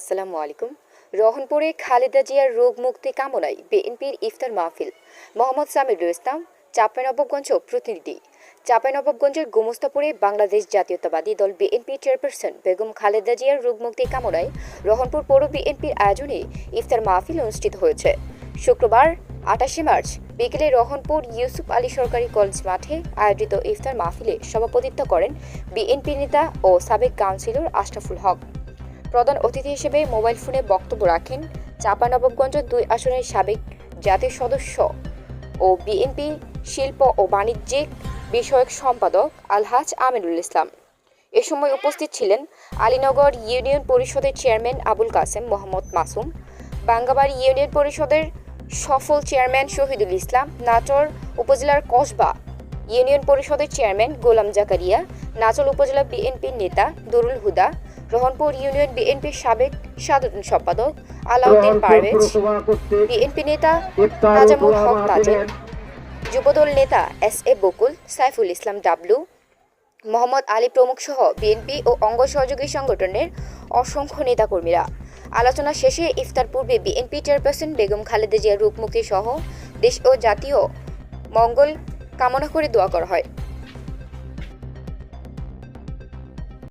আসসালামু আলাইকুম। রহনপুরে খালেদা জিয়ার রোগ মুক্তি কামনায় বিএনপির ইফতার মাহফিল। মোহাম্মদ সামিরুল ইসলাম চাঁপাইনবাবগঞ্জ প্রতিনিধি। চাঁপাইনবাবগঞ্জের গোমস্তাপুরে বাংলাদেশ জাতীয়তাবাদী দল বিএনপি চেয়ারপারসন বেগম খালেদা জিয়ার রোগ মুক্তি কামনায় রহনপুর পৌর বিএনপির আয়োজনে ইফতার মাহফিল অনুষ্ঠিত হয়েছে। শুক্রবার, আটাশে মার্চ, বিকেলে রহনপুর ইউসুফ আলী সরকারি কলেজ মাঠে আয়োজিত ইফতার মাহফিলে সভাপতিত্ব করেন বিএনপি নেতা ও সাবেক কাউন্সিলর আশরাফুল হক। প্রধান অতিথি হিসেবে মোবাইল ফোনে বক্তব্য রাখেন চাঁপানবাবগঞ্জ দুই আসনের সাবেক জাতীয় সদস্য ও বিএনপি শিল্প ও বাণিজ্যিক বিষয়ক সম্পাদক আলহাজ আমিনুল ইসলাম। এ সময় উপস্থিত ছিলেন আলীনগর ইউনিয়ন পরিষদের চেয়ারম্যান আবুল কাসেম মোহাম্মদ মাসুম, বাঙ্গাবাড়ি ইউনিয়ন পরিষদের সফল চেয়ারম্যান শহীদুল ইসলাম, নাটোর উপজেলার কসবা ইউনিয়ন পরিষদের চেয়ারম্যান গোলাম জাকারিয়া, নাচল উপজেলা বিএনপির নেতা দরুল হুদা রহনপুর ইউনিয়ন বিএনপির সাবেক সাধারণ সম্পাদক আলাউদ্দিন পারভেজ বিএনপি নেতা তাজামুল হক তাজের যুবদল নেতা এস এ বকুল সাইফুল ইসলাম ডাবলু মোহাম্মদ আলী প্রমুখ সহ বিএনপি ও অঙ্গ সহযোগী সংগঠনের অসংখ্য নেতাকর্মীরা। আলোচনা শেষে ইফতার পূর্বে বিএনপি চেয়ারপারসন বেগম খালেদা জিয়া রূপমুক্তি সহ দেশ ও জাতীয় মঙ্গল কামনা করে দোয়া করা হয়।